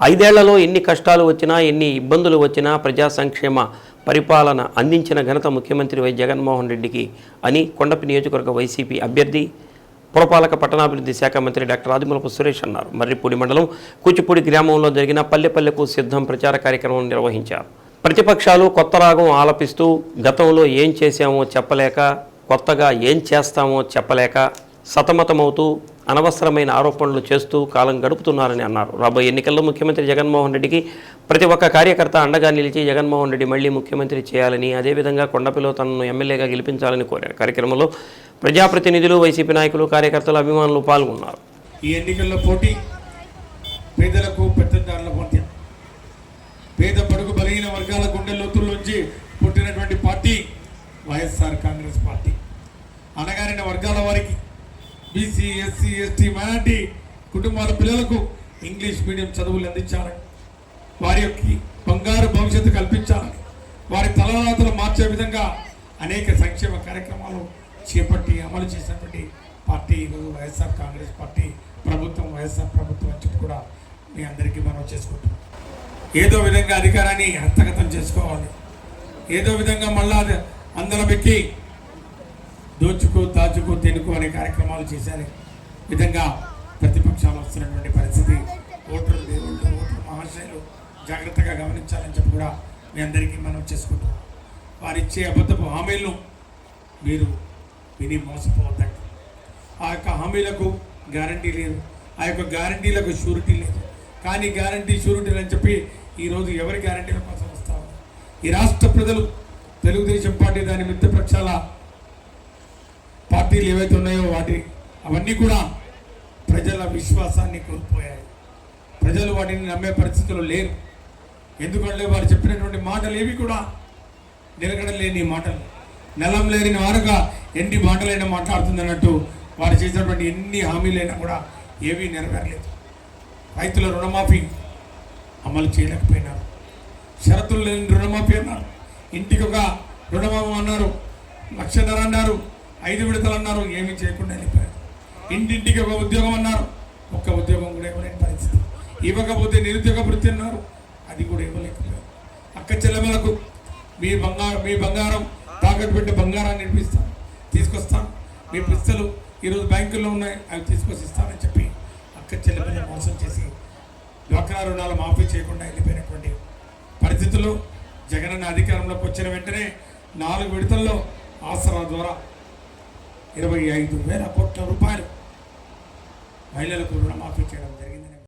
ఐదేళ్ళలో ఎన్ని కష్టాలు వచ్చినా ఎన్ని ఇబ్బందులు వచ్చినా ప్రజా సంక్షేమ పరిపాలన అందించిన ఘనత ముఖ్యమంత్రి వై జగన్మోహన్ రెడ్డికి అని కొండపి నియోజకవర్గ వైసీపీ అభ్యర్థి పురపాలక పట్టణాభివృద్ధి శాఖ మంత్రి డాక్టర్ ఆదిమూలపు సురేష్ అన్నారు. మర్రిపూడి మండలం కూచిపూడి గ్రామంలో జరిగిన పల్లెపల్లెకు సిద్ధం ప్రచార కార్యక్రమం నిర్వహించారు. ప్రతిపక్షాలు కొత్త రాగం ఆలపిస్తూ గతంలో ఏం చేశామో చెప్పలేక కొత్తగా ఏం చేస్తామో చెప్పలేక సతమతమవుతూ అనవసరమైన ఆరోపణలు చేస్తూ కాలం గడుపుతున్నారని అన్నారు. రాబోయే ఎన్నికల్లో ముఖ్యమంత్రి జగన్మోహన్ రెడ్డికి ప్రతి ఒక్క కార్యకర్త అండగా నిలిచి జగన్మోహన్ రెడ్డి మళ్ళీ ముఖ్యమంత్రి చేయాలని అదేవిధంగా కొండపిలో తనను ఎమ్మెల్యేగా గెలిపించాలని కోరారు. కార్యక్రమంలో ప్రజాప్రతినిధులు వైసీపీ నాయకులు కార్యకర్తలు అభిమానులు పాల్గొన్నారు. ఈ ఎన్నికల్లో పోటీ పేదలకు మధ్య పేద పడుగు బలహీన వర్గాల గుండె లోతుల్లోంచి పుట్టినటువంటి పార్టీ వైఎస్ఆర్ కాంగ్రెస్ పార్టీ. అనగారిన వర్గాల వారికి బీసీ ఎస్సీ ఎస్టీ మైనార్టీ కుటుంబాల పిల్లలకు ఇంగ్లీష్ మీడియం చదువులు అందించాలని వారి యొక్క బంగారు భవిష్యత్తు కల్పించాలని వారి తలరాతలు మార్చే విధంగా అనేక సంక్షేమ కార్యక్రమాలు చేపట్టి అమలు చేసినటువంటి పార్టీ ఈరోజు వైఎస్ఆర్ కాంగ్రెస్ పార్టీ ప్రభుత్వం వైఎస్ఆర్ ప్రభుత్వం అని కూడా మీ అందరికీ మనం చేసుకుంటున్నాం. ఏదో విధంగా అధికారాన్ని హస్తగతం చేసుకోవాలి. ఏదో విధంగా మళ్ళా అందరం ఎక్కి దోచుకో దాచుకో తెనుకో అనే కార్యక్రమాలు చేశారు. విధంగా ప్రతిపక్షాలు వస్తున్నటువంటి పరిస్థితి ఓటర్లు దేవుళ్ళు ఓటర్లు మహాశయులు జాగ్రత్తగా గమనించాలని చెప్పి కూడా మీ అందరికీ మనం చేసుకుంటాం వారిచ్చే అబద్ధపు హామీలను మీరు విని మోసపోవద్దండి. ఆ యొక్క హామీలకు గ్యారంటీ లేదు. ఆ యొక్క గ్యారంటీలకు షూరిటీ లేదు. కానీ గ్యారంటీ షూరిటీలు అని చెప్పి ఈరోజు ఎవరి గ్యారంటీల కోసం వస్తాము ఈ రాష్ట్ర ప్రజలు తెలుగుదేశం పార్టీ దాని మిత్రపక్షాల పార్టీలు ఏవైతే ఉన్నాయో వాటి అవన్నీ కూడా ప్రజల విశ్వాసాన్ని కోల్పోయాయి. ప్రజలు వాటిని నమ్మే పరిస్థితులు లేరు. ఎందుకంటే వారు చెప్పినటువంటి మాటలు ఏవి కూడా నిలకడలేని మాటలు. నెలం లేని వారుగా ఎన్ని మాటలైనా మాట్లాడుతుంది అన్నట్టు వారు చేసినటువంటి ఎన్ని హామీలైనా కూడా ఏవీ నెరవేరలేదు. రైతుల రుణమాఫీ అమలు చేయలేకపోయినారు. షరతులు లేని రుణమాఫీ అన్నారు. ఇంటికి ఒక రుణమాఫీ అన్నారు. లక్షన్నర అన్నారు. ఐదు విడతలు అన్నారు ఏమీ చేయకుండా వెళ్ళిపోయారు. ఇంటింటికి ఒక ఉద్యోగం అన్నారు ఒక్క ఉద్యోగం కూడా ఇవ్వలేని పరిస్థితి. ఇవ్వకపోతే నిరుద్యోగ వృత్తి అన్నారు అది కూడా ఇవ్వలేకపోయారు. అక్క చెల్లెమలకు మీ బంగారం మీ బంగారం తాకట్టు పెట్టి బంగారాన్ని నిర్మిస్తాం తీసుకొస్తాం. మీ పిస్తలు ఈరోజు బ్యాంకుల్లో ఉన్నాయి అవి తీసుకొచ్చి ఇస్తానని చెప్పి అక్క చెల్లెమని మోసం చేసి డ్వాక్రా రుణాలు మాఫీ చేయకుండా వెళ్ళిపోయినటువంటి పరిస్థితుల్లో జగనన్న అధికారంలోకి వచ్చిన వెంటనే నాలుగు విడతల్లో ఆసరా ద్వారా ఇరవై ఐదు వేల కోట్ల రూపాయలు మహిళలకు రుణమాఫీ చేయడం జరిగింది